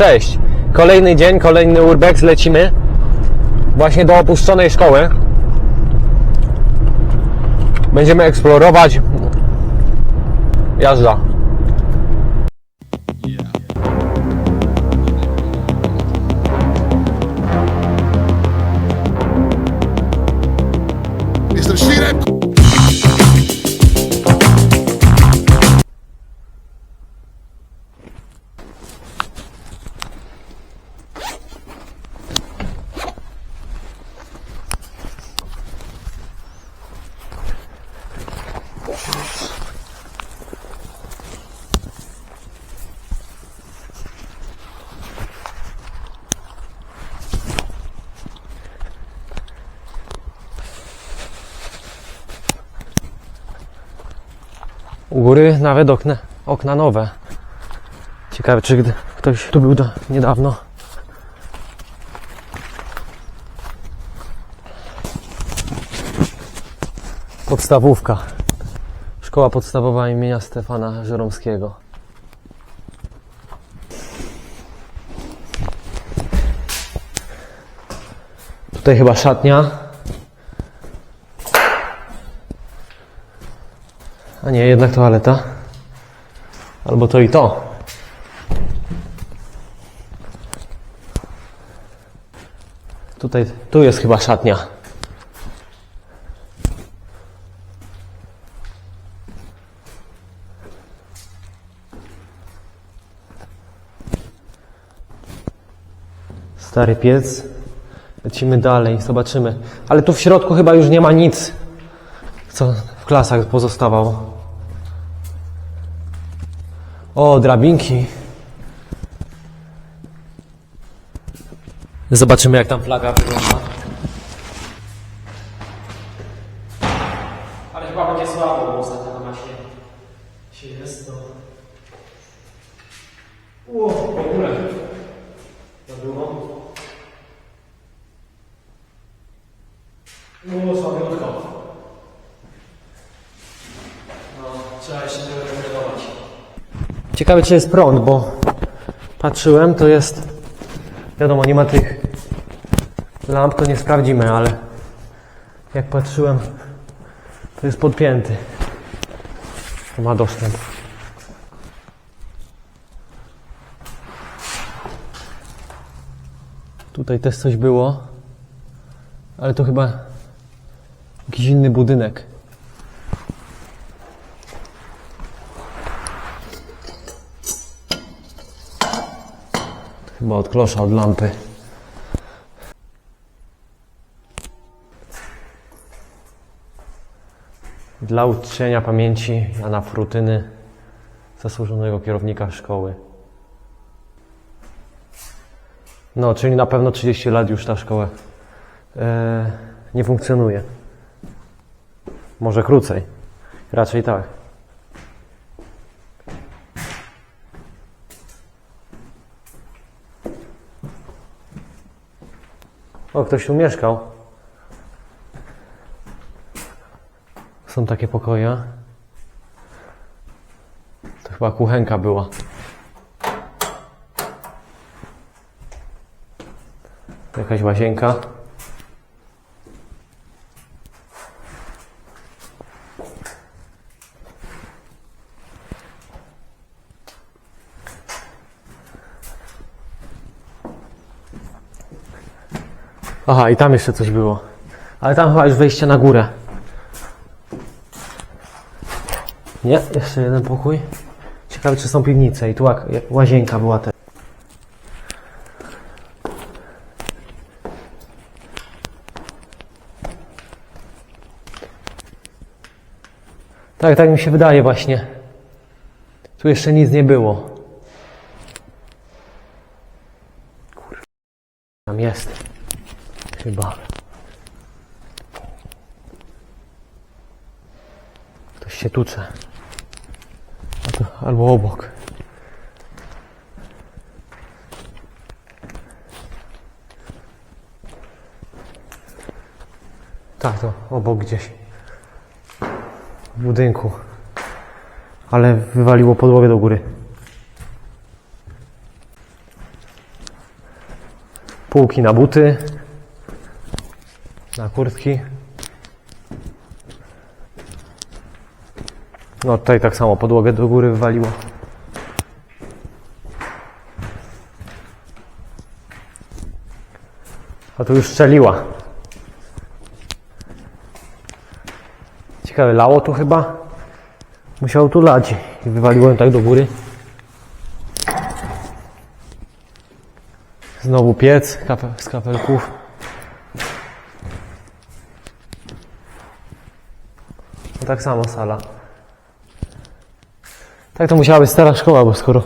Cześć! Kolejny dzień, kolejny urbex, lecimy właśnie do opuszczonej szkoły. Będziemy eksplorować jazda. U góry nawet okna, okna nowe. Ciekawe, czy gdy ktoś tu był do, niedawno. Podstawówka. Szkoła podstawowa imienia Stefana Żeromskiego. Tutaj chyba szatnia. Nie, jednak toaleta. Albo to i to. Tutaj, tu jest chyba szatnia. Stary piec. Lecimy dalej, zobaczymy. Ale tu w środku chyba już nie ma nic, co w klasach pozostawało. O, drabinki. Zobaczymy, jak tam flaga wygląda. Ale chyba będzie słabo, bo ostatnio na masie się jest to... Ło, w ogóle. To było. Było słabiutko. No, trzeba jeszcze tego regenerować. Ciekawe, czy jest prąd, bo patrzyłem, to jest. Wiadomo, nie ma tych lamp, to nie sprawdzimy, ale jak patrzyłem, to jest podpięty. To ma dostęp. Tutaj też coś było, ale to chyba jakiś inny budynek. Chyba od klosza, od lampy. Dla uczczenia pamięci Jana Frutyny, zasłużonego kierownika szkoły. No, czyli na pewno 30 lat już ta szkoła e, nie funkcjonuje. Może krócej. Raczej tak. O, ktoś tu mieszkał. Są takie pokoje. To chyba kuchenka była. Jakaś łazienka. Aha, i tam jeszcze coś było. Ale tam chyba już wejście na górę. Nie, jeszcze jeden pokój. Ciekawe, czy są piwnice. I tu łazienka była też. Tak, tak mi się wydaje właśnie. Tu jeszcze nic nie było. Kurwa. Tam jest. Chyba. Ktoś się tucze. Albo obok. Tak, to obok gdzieś. W budynku. Ale wywaliło podłogę do góry. Półki na buty. Na kurtki. No tutaj tak samo podłogę do góry wywaliło. A tu już strzeliła. Ciekawe, lało tu chyba? Musiało tu lać i wywaliło ją tak do góry. Znowu piec z kapelków. Tak samo sala. Tak to musiała być stara szkoła, bo skoro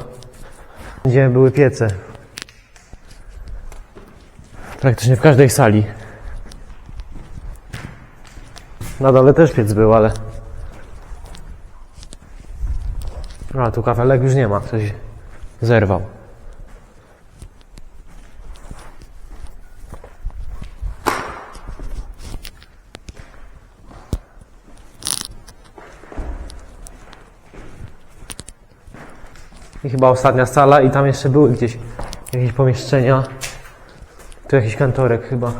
gdzie były piece. Praktycznie w każdej sali. Na dole też piec był, ale... A, tu kafelek już nie ma, ktoś zerwał. I chyba ostatnia sala i tam jeszcze były gdzieś jakieś pomieszczenia. Tu jakiś kantorek chyba.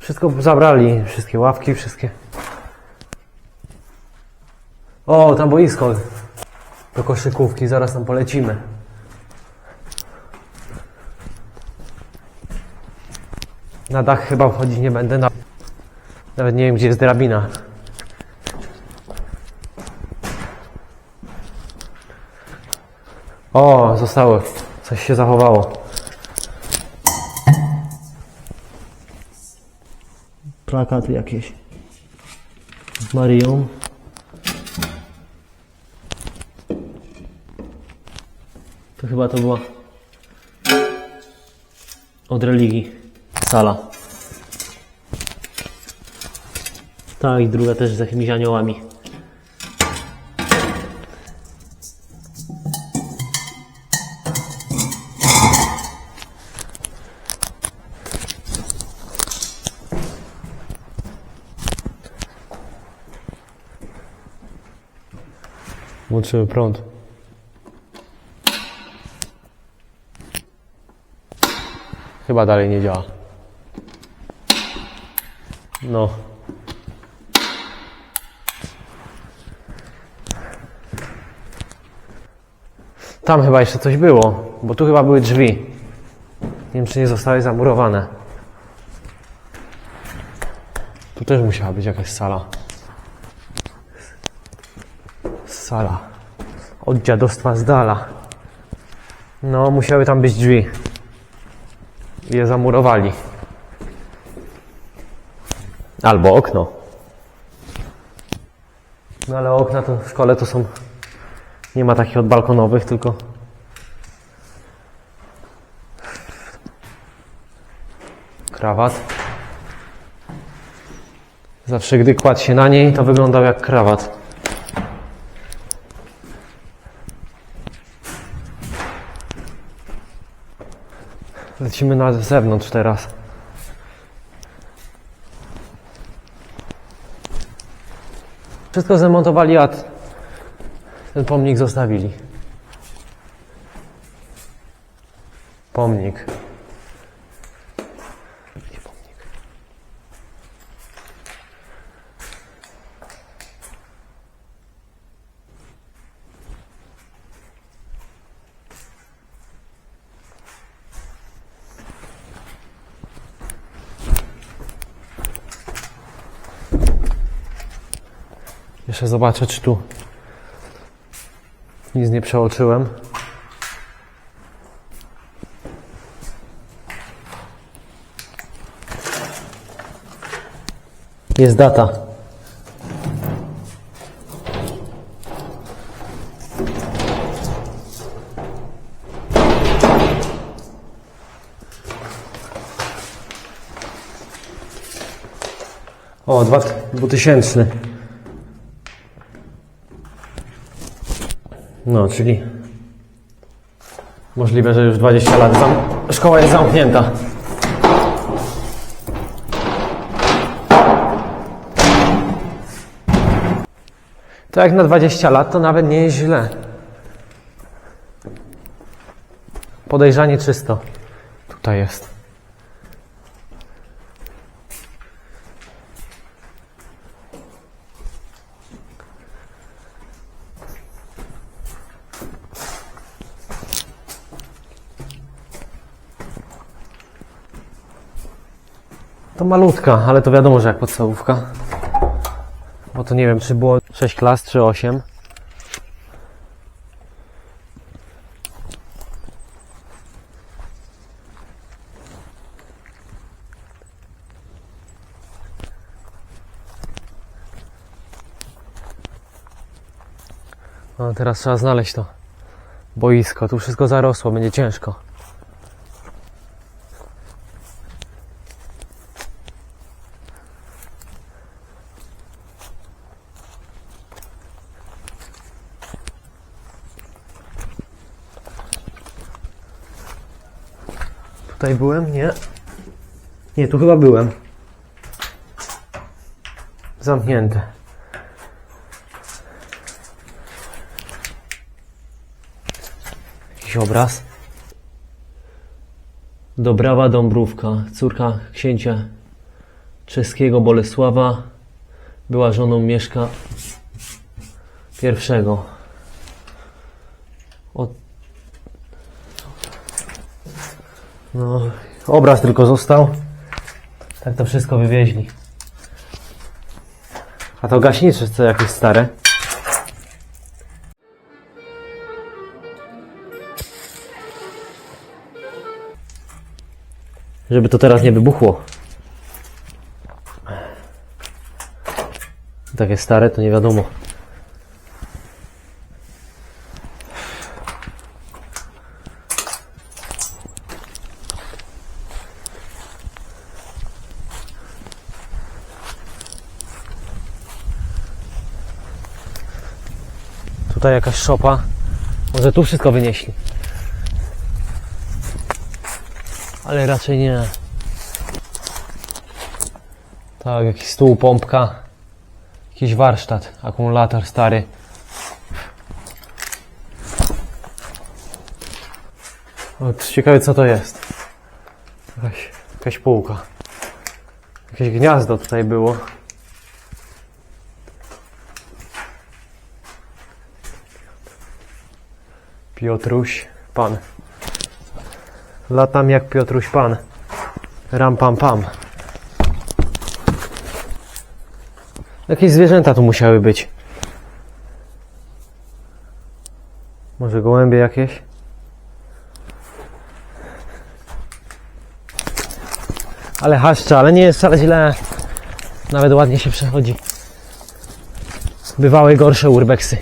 Wszystko zabrali, wszystkie ławki, wszystkie. O, tam boisko do koszykówki, zaraz tam polecimy. Na dach chyba wchodzić nie będę, na- nawet nie wiem gdzie jest drabina. O, zostało, coś się zachowało. Plakaty jakieś. Z Marią. To chyba to była od religii sala. Tak, i druga też z jakimiś aniołami. Włączymy prąd. Chyba dalej nie działa. No. Tam chyba jeszcze coś było, bo tu chyba były drzwi. Nie wiem, czy nie zostały zamurowane. Tu też musiała być jakaś sala. Sala. Od dziadostwa z dala. No, musiały tam być drzwi. Je zamurowali. Albo okno. No ale okna to w szkole to są. Nie ma takich odbalkonowych, tylko. Krawat. Zawsze gdy kładł się na niej, to wyglądał jak krawat. Lecimy na zewnątrz teraz. Wszystko zamontowali, a ten pomnik zostawili. Pomnik. Jeszcze zobaczę, czy tu nic nie przeoczyłem. Jest data. O, dwa, 2000. No, czyli możliwe, że już 20 lat zam... szkoła jest zamknięta. To jak na 20 lat, to nawet nie jest źle. Podejrzanie czysto. Tutaj jest. To malutka, ale to wiadomo, że jak podstawówka. Bo to nie wiem, czy było 6 klas, czy 8. No, teraz trzeba znaleźć to boisko. Tu wszystko zarosło, będzie ciężko. Tutaj byłem? Nie. Nie, tu chyba byłem. Zamknięte. Jakiś obraz. Dobrawa Dąbrówka, córka księcia czeskiego Bolesława, była żoną Mieszka I. Od... No, obraz tylko został. Tak to wszystko wywieźli. A to gaśnicze co jakieś stare. Żeby to teraz nie wybuchło. Takie stare to nie wiadomo. Tutaj jakaś szopa. Może tu wszystko wynieśli. Ale raczej nie. Tak, jakiś stół, pompka. Jakiś warsztat, akumulator stary. Ciekawe co to jest. Jakaś, jakaś półka. Jakieś gniazdo tutaj było. Piotruś, pan. Latam jak Piotruś Pan. Ram pam pam. Jakieś zwierzęta tu musiały być. Może gołębie jakieś? Ale haszcza, ale nie jest wcale źle. Nawet ładnie się przechodzi. Bywały gorsze urbexy.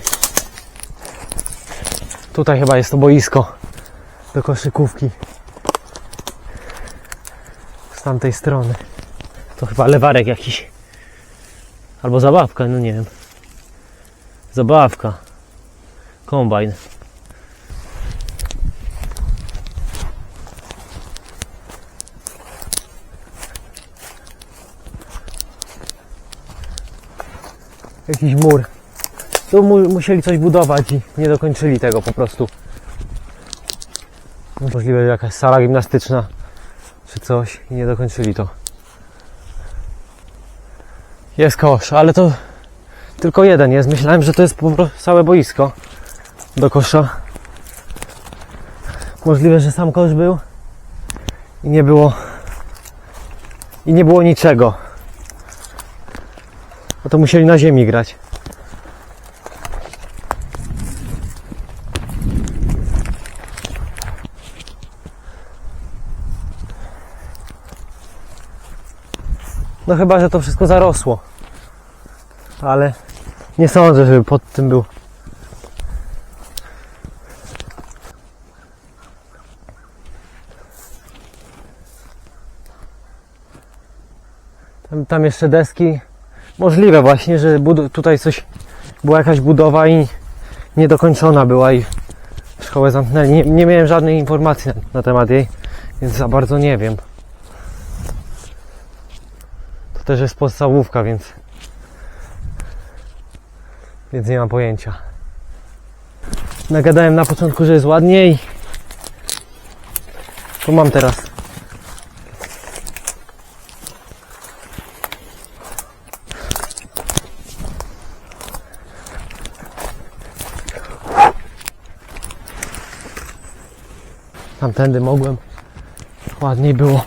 Tutaj chyba jest to boisko do koszykówki z tamtej strony. To chyba lewarek jakiś. Albo zabawka, no nie wiem. Zabawka. Kombajn. Jakiś mur. Tu mu musieli coś budować i nie dokończyli tego po prostu. Możliwe, że jakaś sala gimnastyczna czy coś i nie dokończyli to. Jest kosz, ale to tylko jeden jest. Myślałem, że to jest całe boisko do kosza. Możliwe, że sam kosz był i nie było i nie było niczego. No to musieli na ziemi grać. No chyba, że to wszystko zarosło. Ale nie sądzę, żeby pod tym był. Tam, tam jeszcze deski. Możliwe właśnie, że tutaj coś była jakaś budowa i niedokończona była i szkołę zamknęli. Nie, nie miałem żadnej informacji na, na temat jej, więc za bardzo nie wiem. To też jest podstawówka, więc więc nie mam pojęcia. Nagadałem na początku, że jest ładniej. To mam teraz. Tamtędy mogłem. Ładniej było.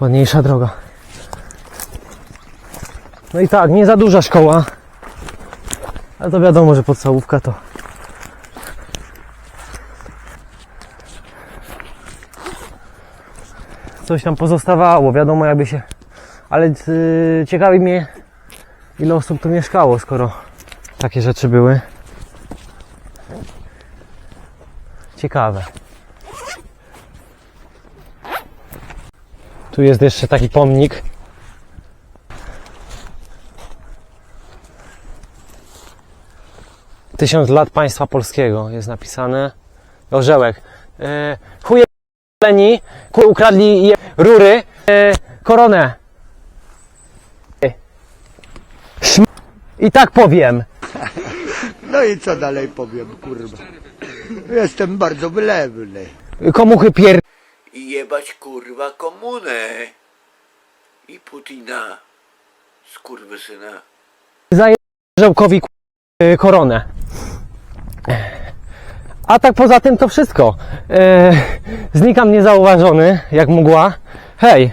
Ładniejsza droga. No i tak, nie za duża szkoła. Ale to wiadomo, że podstawówka to. Coś tam pozostawało, wiadomo jakby się. Ale yy, ciekawi mnie, ile osób tu mieszkało, skoro takie rzeczy były. Ciekawe. Tu jest jeszcze taki pomnik. Tysiąc lat państwa polskiego jest napisane. Orzełek. E, chuje leni, ukradli je rury, e, koronę. E. I tak powiem. No i co dalej powiem, kurwa. Jestem bardzo wylewny. Komuchy pier... I jebać kurwa komunę. I Putina. Skurwysyna. Żełkowi ku- e, koronę. A tak poza tym to wszystko. E, znikam niezauważony, jak mgła. Hej,